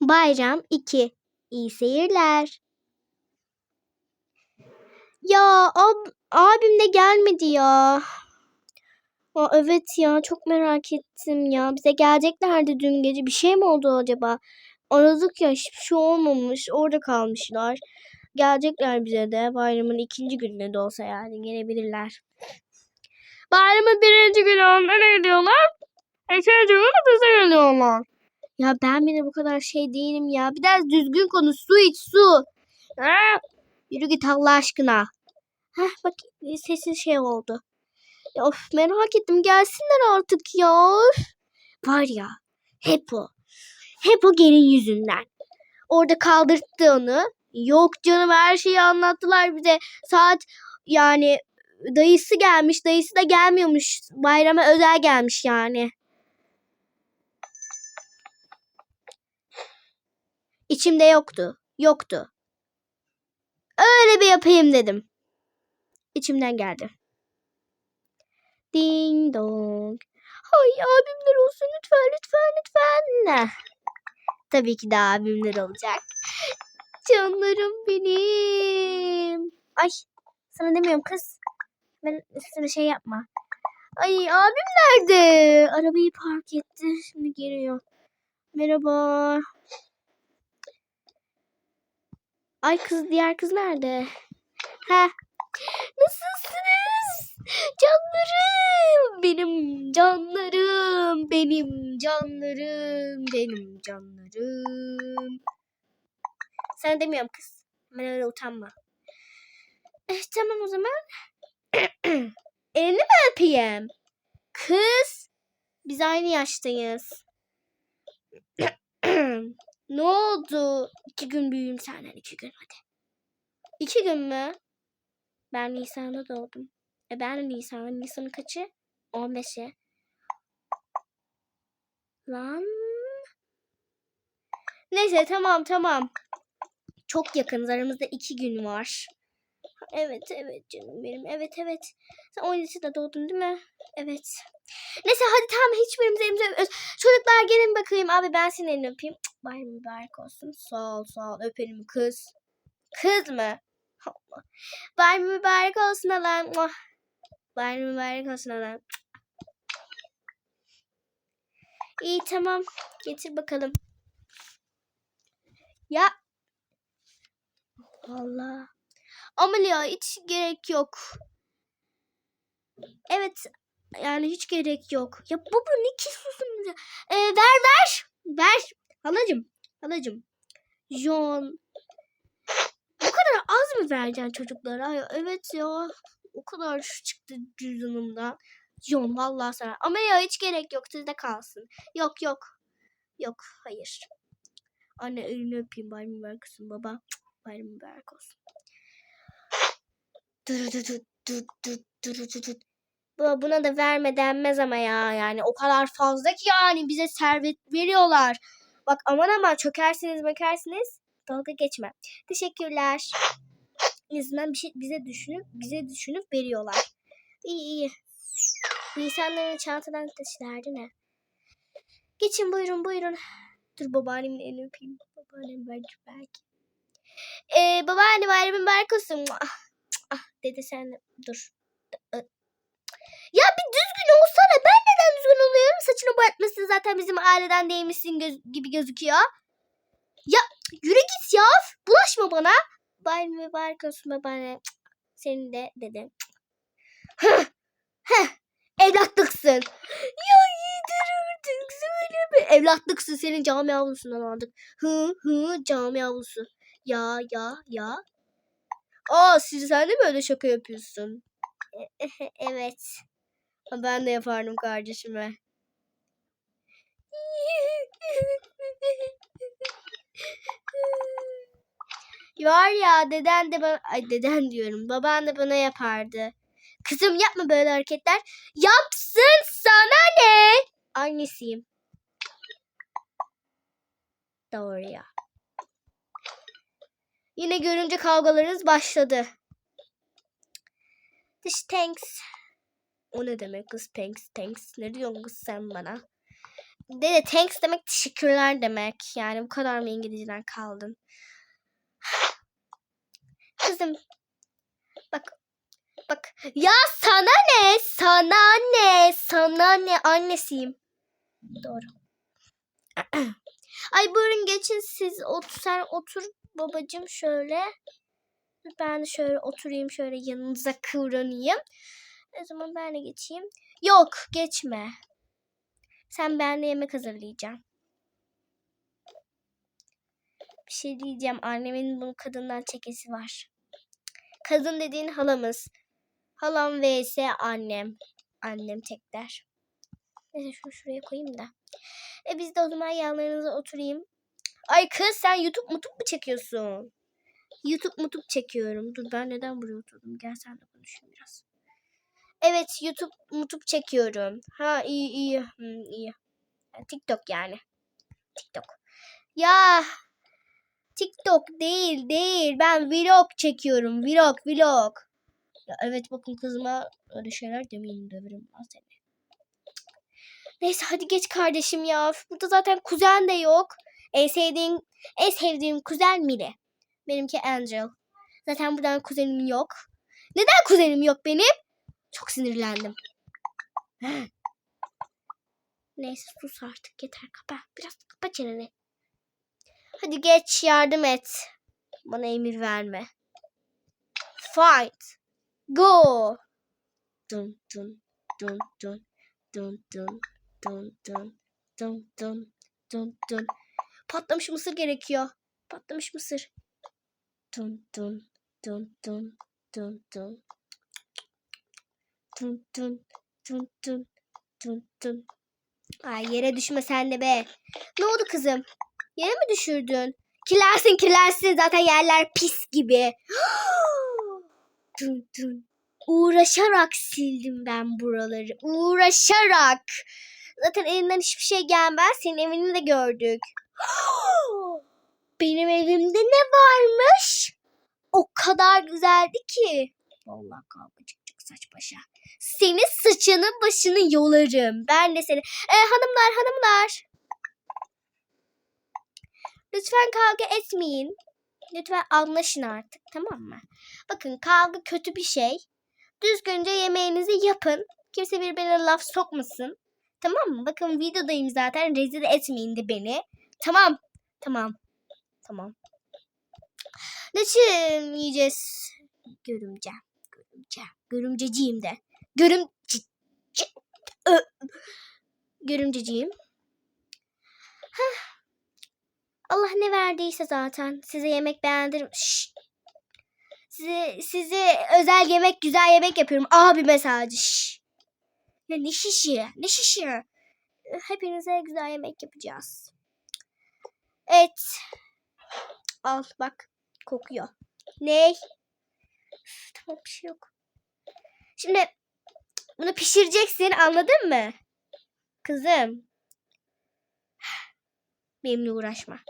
Bayram 2. İyi seyirler. Ya ab abim de gelmedi ya. Aa, evet ya çok merak ettim ya. Bize geleceklerdi dün gece. Bir şey mi oldu acaba? Aradık ya hiçbir şey olmamış. Orada kalmışlar. Gelecekler bize de. Bayramın ikinci gününe de olsa yani gelebilirler. Bayramın birinci günü onlar ediyorlar. İkinci günü bize geliyorlar. Ya ben bile bu kadar şey değilim ya. Biraz düzgün konuş. Su iç su. Yürü git Allah aşkına. Heh bak sesin şey oldu. Ya of merak ettim gelsinler artık ya. Var ya hep o. Hep o gelin yüzünden. Orada kaldırttı onu. Yok canım her şeyi anlattılar bize. Saat yani dayısı gelmiş. Dayısı da gelmiyormuş. Bayrama özel gelmiş yani. İçimde yoktu. Yoktu. Öyle bir yapayım dedim. İçimden geldi. Ding dong. Hay abimler olsun lütfen lütfen lütfen. Tabii ki de abimler olacak. Canlarım benim. Ay sana demiyorum kız. Ben üstüne şey yapma. Ay abim nerede? Arabayı park etti. Şimdi geliyor. Merhaba. Ay kız diğer kız nerede? Ha. Nasılsınız? Canlarım. Benim canlarım. Benim canlarım. Benim canlarım. Sana demiyorum kız. Ben öyle utanma. Eh, tamam o zaman. Elini mi öpeyim? Kız. Biz aynı yaştayız. ne oldu? İki gün büyüğüm senden iki gün hadi. İki gün mü? Ben Nisan'da doğdum. E ben de Nisan. Nisan'ın kaçı? 15'i. Lan. Neyse tamam tamam. Çok yakınız. Aramızda iki gün var. Evet evet canım benim. Evet evet. Sen 17'de doğdun değil mi? Evet. Neyse hadi tamam hiçbirimiz elimizi öpmüyoruz. Çocuklar gelin bakayım. Abi ben senin elini öpeyim. Cık, Bayram mübarek olsun. Sağ ol sağ ol. Öpelim kız. Kız mı? Allah. Bayram mübarek olsun Allah'ım. Muah. Bayram mübarek olsun Allah'ım. İyi tamam. Getir bakalım. Ya. Allah. Amelia hiç gerek yok. Evet. Yani hiç gerek yok. Ya baba ne kesiyorsun? Ee, ver ver. Ver. Halacım. Halacım. John. Bu kadar az mı vereceksin çocuklara? Ya, evet ya. O kadar çıktı cüzdanımdan. John vallahi sana. Amelia hiç gerek yok. Sizde kalsın. Yok yok. Yok. Hayır. Anne elini öpeyim. Bayram mübarek olsun baba. Bayram mübarek olsun. Dur dur dur dur dur dur dur dur. Bu- Buna da verme denmez ama ya. Yani o kadar fazla ki yani bize servet veriyorlar. Bak aman aman çökersiniz bakarsınız. Dalga geçme. Teşekkürler. En azından bir şey bize düşünüp bize düşünüp veriyorlar. İyi iyi. İnsanların çantadan taşılardı ne? Geçin buyurun buyurun. Dur babaannemin elini öpeyim. Babaannem belki belki. Ee, babaanne bayramın mübarek olsun. Ah, ah, dedi sen. Dur. Ya bir düzgün olsana. Ben düzgün oluyorum? Saçını boyatmasın zaten bizim aileden değilmişsin göz- gibi gözüküyor. Ya yürü git ya. Bulaşma bana. Mübarek olsun babaanne. Cık, Senin de heh, evlatlıksın. Ya yeter artık söyleme. Evlatlıksın senin cami avlusundan aldık. Hı hı cami avlusu. Ya ya ya. Aa siz sen de böyle şaka yapıyorsun. evet. Ben de yapardım kardeşime. Var ya deden de bana, ay deden diyorum baban da bana yapardı. Kızım yapma böyle hareketler. Yapsın sana ne? Annesiyim. Doğru ya. Yine görünce kavgalarınız başladı. Dış thanks. O ne demek kız thanks thanks? Ne diyorsun kız sen bana? Dede thanks demek teşekkürler demek. Yani bu kadar mı İngilizceden kaldın? Kızım bak bak ya sana ne sana ne sana ne annesiyim. Doğru. Ay buyurun geçin siz otur sen otur babacım şöyle. Ben de şöyle oturayım şöyle yanınıza kıvranayım. O zaman ben de geçeyim. Yok geçme. Sen benimle yemek hazırlayacaksın. Bir şey diyeceğim. Annemin bu kadından çekesi var. Kadın dediğin halamız. Halam vs annem. Annem tek der. Neyse şunu şuraya koyayım da. E biz de o zaman yanlarınıza oturayım. Ay kız sen YouTube mutuk mu çekiyorsun? YouTube mutuk çekiyorum. Dur ben neden buraya oturdum? Gel sen de konuşayım biraz. Evet YouTube mutuk çekiyorum. Ha iyi iyi. Hmm, iyi. TikTok yani. TikTok. Ya TikTok değil değil. Ben vlog çekiyorum. Vlog vlog. Ya evet bakın kızıma öyle şeyler demeyin döverim ben seni. Neyse hadi geç kardeşim ya. Burada zaten kuzen de yok. En sevdiğim en sevdiğim kuzen Mire. Benimki Angel. Zaten buradan kuzenim yok. Neden kuzenim yok benim? Çok sinirlendim. Neyse sus artık yeter kapa. Biraz kapa çeneni. Hadi geç yardım et. Bana emir verme. Fight. Go. Dun dun dun dun dun dun dun dun dun dun dun dun. Patlamış mısır gerekiyor. Patlamış mısır. Dun dun dun dun dun dun. Dun dun dun dun dun dun. Ay yere düşme sen de be. Ne oldu kızım? Yere mi düşürdün? Kirlersin kirlersin zaten yerler pis gibi. dun dun. Uğraşarak sildim ben buraları. Uğraşarak. Zaten elinden hiçbir şey gelmez. Senin evini de gördük. Benim evimde ne varmış? O kadar güzeldi ki. Vallahi kavga çıkacak saç başa. Senin saçını başını yolarım. Ben de seni. Ee, hanımlar hanımlar. Lütfen kavga etmeyin. Lütfen anlaşın artık tamam mı? Bakın kavga kötü bir şey. Düzgünce yemeğinizi yapın. Kimse birbirine laf sokmasın. Tamam mı? Bakın videodayım zaten. Rezil etmeyin de beni. Tamam. Tamam. Tamam. Ne yiyeceğiz? Görümce. Görümce. Görümceciyim de. Görüm... Görümceciyim. Allah ne verdiyse zaten. Size yemek beğendirim. Şşş. Size, size özel yemek, güzel yemek yapıyorum. Abime sadece. Şşş. Ya ne şişi? Ne şişi? Hepinize güzel yemek yapacağız. Evet. Al bak. Kokuyor. Ne? Üf, Tamam bir şey yok. Şimdi bunu pişireceksin anladın mı? Kızım. Benimle uğraşma.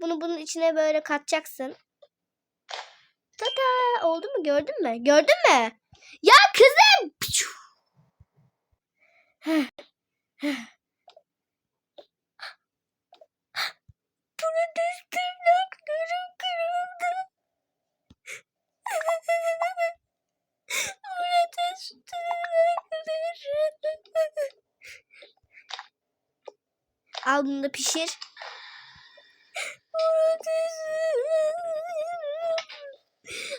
Bunu bunun içine böyle katacaksın. Tata oldu mu gördün mü? Gördün mü? Ya kızım. Bunu tırnaklarım kırıldı. Al bunu da pişir.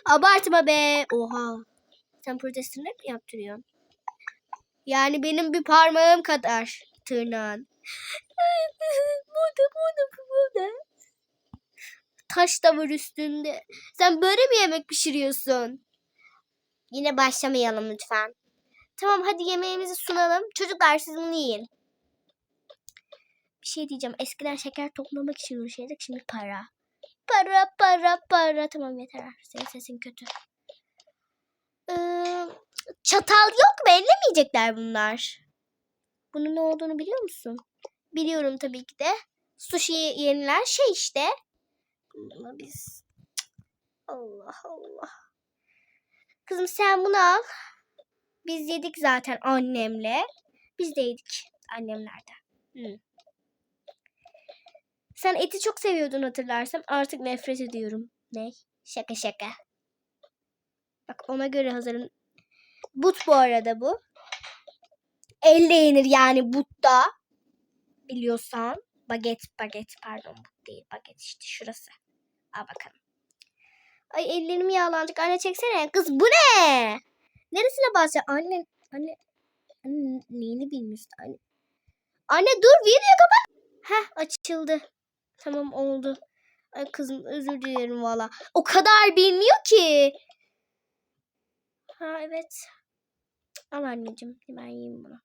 Abartma be. Oha. Sen protestini mi yaptırıyorsun? Yani benim bir parmağım kadar tırnağın. Burada burada burada. Taş da var üstünde. Sen böyle mi yemek pişiriyorsun? Yine başlamayalım lütfen. Tamam hadi yemeğimizi sunalım. Çocuklar siz bunu yiyin. Bir şey diyeceğim. Eskiden şeker toplamak için uğraşıyorduk. Şimdi para. Para para para. Tamam yeter. Senin sesin kötü. Ee, çatal yok mu? Ellemeyecekler bunlar. Bunun ne olduğunu biliyor musun? Biliyorum tabii ki de. Sushi yenilen şey işte. Ama biz... Allah Allah. Kızım sen bunu al. Biz yedik zaten annemle. Biz de yedik annemlerden. Hı. Sen eti çok seviyordun hatırlarsam. Artık nefret ediyorum. Ne? Şaka şaka. Bak ona göre hazırım. But bu arada bu. Elle yenir yani butta. Biliyorsan. Baget, baget pardon but değil. Baget işte şurası. Al bakalım. Ay ellerim yağlanacak. Anne çeksene. Kız bu ne? Neresine basacağım? Anne, anne, anne neyini bilmişti? Anne, anne dur video kapat. Heh açıldı. Tamam oldu. Ay kızım özür dilerim valla. O kadar bilmiyor ki. Ha evet. Al anneciğim. Ben yiyeyim bunu.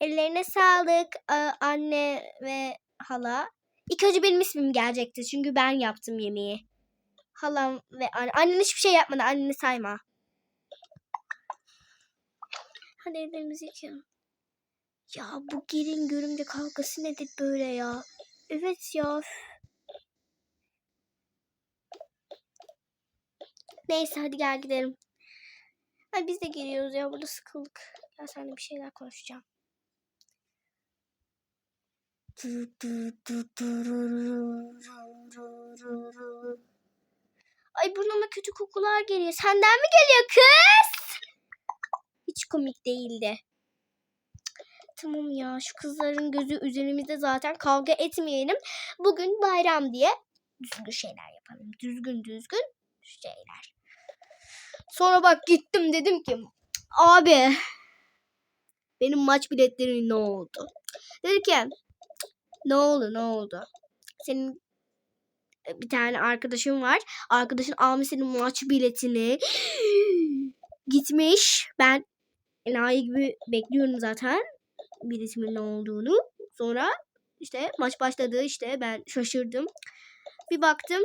Ellerine sağlık anne ve hala. İlk önce benim ismim gelecekti çünkü ben yaptım yemeği. Halam ve anne. Annen hiçbir şey yapmadı. Anneni sayma. Hadi ellerimizi yıkayalım. Ya bu gelin görümce kavgası nedir böyle ya? Evet ya. Neyse hadi gel gidelim. Ay biz de geliyoruz ya burada sıkıldık. Ya seninle bir şeyler konuşacağım. Ay burnuma kötü kokular geliyor. Senden mi geliyor kız? Hiç komik değildi. Tamam ya şu kızların gözü üzerimizde zaten kavga etmeyelim. Bugün bayram diye düzgün şeyler yapalım. Düzgün düzgün şeyler. Sonra bak gittim dedim ki abi benim maç biletlerim ne oldu? Dedi ki ne oldu ne oldu? Senin e, bir tane arkadaşın var. Arkadaşın almış senin maç biletini. Gitmiş. Ben enayi gibi bekliyorum zaten biletimin ne olduğunu. Sonra işte maç başladı işte ben şaşırdım. Bir baktım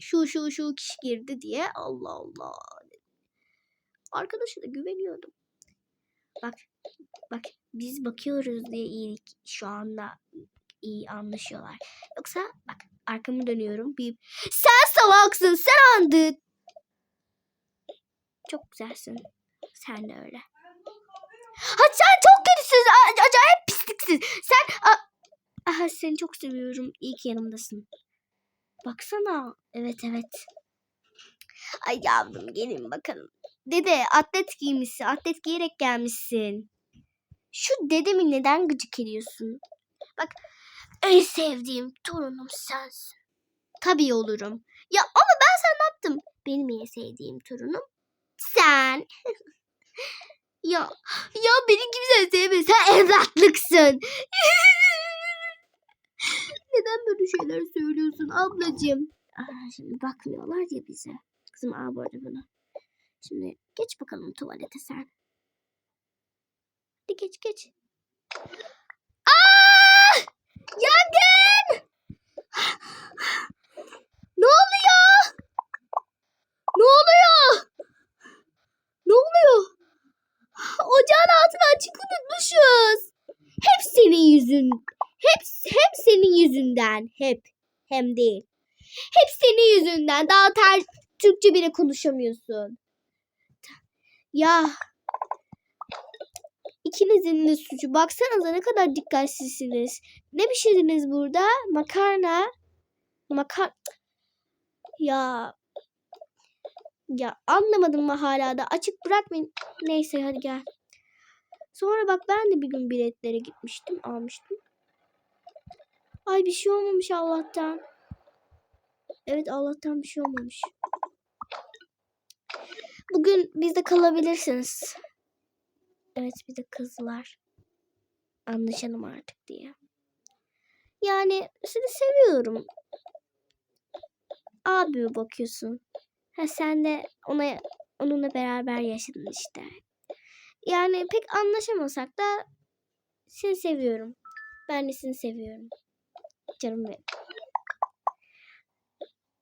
şu şu şu kişi girdi diye Allah Allah. Arkadaşa da güveniyordum. Bak bak biz bakıyoruz diye iyi şu anda iyi anlaşıyorlar. Yoksa bak arkamı dönüyorum. Bir sen salaksın sen andın. Çok güzelsin. Sen de öyle. Ha sen çok kötüsün. Acayip pisliksin. Sen Aha seni çok seviyorum. İyi ki yanımdasın. Baksana. Evet evet. Ay yavrum gelin bakalım. Dede atlet giymişsin. Atlet giyerek gelmişsin. Şu dedemi neden gıcık ediyorsun? Bak en sevdiğim torunum sensin. Tabii olurum. Ya ama ben sana ne yaptım? Benim en sevdiğim torunum sen. ya ya beni kimse sevmez. Sen evlatlıksın. Neden böyle şeyler söylüyorsun ablacığım? Aa, şimdi bakmıyorlar ya bize. Kızım al bu bunu. Şimdi geç bakalım tuvalete sen. Hadi geç geç. Aa! Yangın! ne oluyor? Ne oluyor? Ne oluyor? Ocağın altını açık unutmuşuz. Hep senin yüzün. Hep, hep senin yüzünden. Hep. Hem değil. Hep senin yüzünden. Daha ter, Türkçe bile konuşamıyorsun. Ya. İkinizin de suçu. Baksanıza ne kadar dikkatsizsiniz. Ne pişirdiniz burada? Makarna. Makar... Ya. Ya anlamadım mı hala da. Açık bırakmayın. Neyse hadi gel. Sonra bak ben de bir gün biletlere gitmiştim. Almıştım. Ay bir şey olmamış Allah'tan. Evet Allah'tan bir şey olmamış. Bugün bizde kalabilirsiniz. Evet bir de kızlar. Anlaşalım artık diye. Yani seni seviyorum. Abi bakıyorsun. Ha sen de ona onunla beraber yaşadın işte. Yani pek anlaşamasak da seni seviyorum. Ben de seni seviyorum. Canım benim.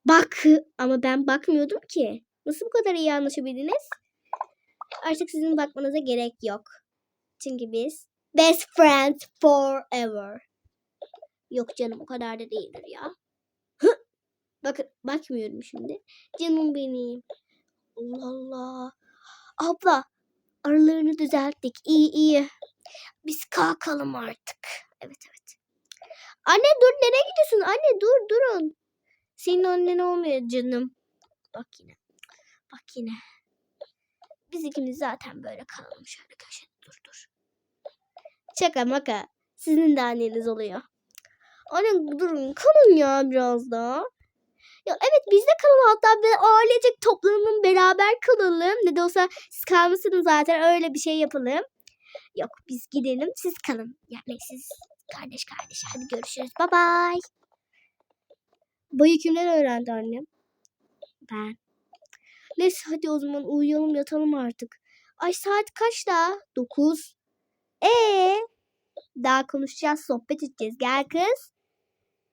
Bak ama ben bakmıyordum ki. Nasıl bu kadar iyi anlaşabildiniz? Artık sizin bakmanıza gerek yok. Çünkü biz best friends forever. Yok canım o kadar da değildir ya. Hı! Bakın bakmıyorum şimdi. Canım benim. Allah Allah. Abla aralarını düzelttik. İyi iyi. Biz kalkalım artık. Evet evet. Anne dur nereye gidiyorsun? Anne dur durun. Senin annen olmuyor canım. Bak yine. Bak yine. Biz ikimiz zaten böyle kalalım şöyle köşede dur dur. Şaka maka. Sizin de anneniz oluyor. Anne durun kalın ya biraz daha. Ya evet biz de kalalım hatta bir ailecek toplanalım beraber kalalım. Ne de olsa siz kalmışsınız zaten öyle bir şey yapalım. Yok biz gidelim siz kalın. Yani siz kardeş kardeş hadi görüşürüz bye bye. Bayı kimden öğrendi annem? Ben. Neyse hadi o zaman uyuyalım yatalım artık. Ay saat kaç daha? Dokuz. Ee, daha konuşacağız sohbet edeceğiz. Gel kız.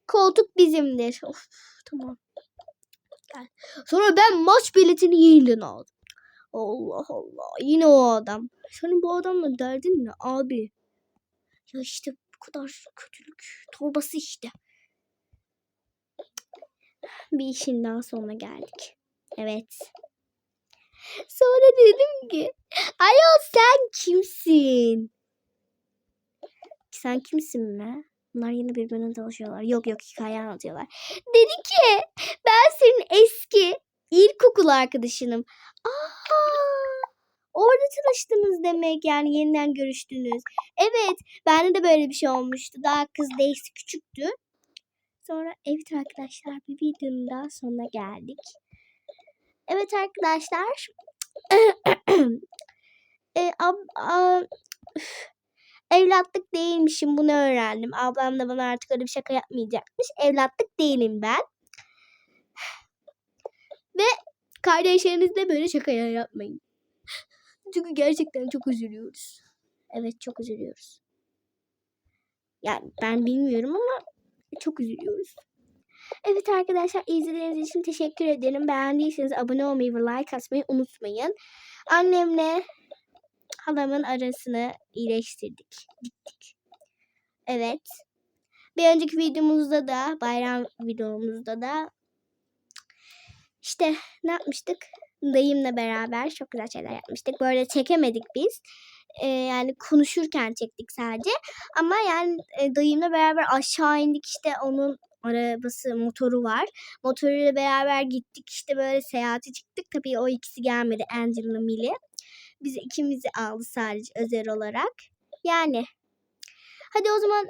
Koltuk bizimdir. Of tamam. Gel. Sonra ben maç biletini yeniden aldım. Allah Allah. Yine o adam. Senin bu adamla derdin ne abi? Ya işte bu kadar kötülük torbası işte. Bir işin daha sonuna geldik. Evet. Sonra dedim ki ayol sen kimsin? Sen kimsin mi? Bunlar yine birbirine dolaşıyorlar. Yok yok hikaye anlatıyorlar. Dedi ki ben senin eski ilkokul arkadaşınım. Aa, orada tanıştınız demek yani yeniden görüştünüz. Evet bende de böyle bir şey olmuştu. Daha kız değilse küçüktü. Sonra evet arkadaşlar bir videonun daha sonuna geldik. Evet arkadaşlar. e, ab, a, evlatlık değilmişim bunu öğrendim. Ablam da bana artık öyle bir şaka yapmayacakmış. Evlatlık değilim ben. Ve kardeşlerinizle böyle şaka yapmayın. Çünkü gerçekten çok üzülüyoruz. Evet çok üzülüyoruz. Yani ben bilmiyorum ama çok üzülüyoruz. Evet arkadaşlar izlediğiniz için teşekkür ederim. Beğendiyseniz abone olmayı ve like atmayı unutmayın. Annemle halamın arasını iyileştirdik. Gittik. Evet. Bir önceki videomuzda da bayram videomuzda da işte ne yapmıştık? Dayımla beraber çok güzel şeyler yapmıştık. Böyle çekemedik biz. Ee, yani konuşurken çektik sadece. Ama yani e, dayımla beraber aşağı indik işte onun arabası motoru var. Motoruyla beraber gittik işte böyle seyahate çıktık. Tabii o ikisi gelmedi Angel'la Millie. Biz ikimizi aldı sadece özel olarak. Yani. Hadi o zaman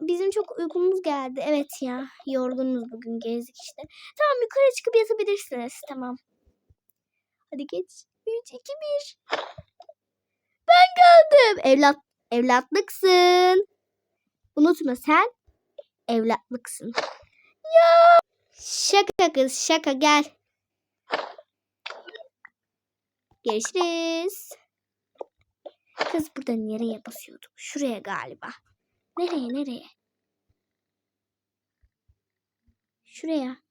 bizim çok uykumuz geldi. Evet ya yorgunuz bugün gezdik işte. Tamam yukarı çıkıp yatabilirsiniz. Tamam. Hadi geç. 3, 2, 1. Ben geldim. Evlat, evlatlıksın. Unutma sen evlatlıksın. Ya. Şaka kız şaka gel. Görüşürüz. Kız burada nereye basıyorduk? Şuraya galiba. Nereye nereye? Şuraya.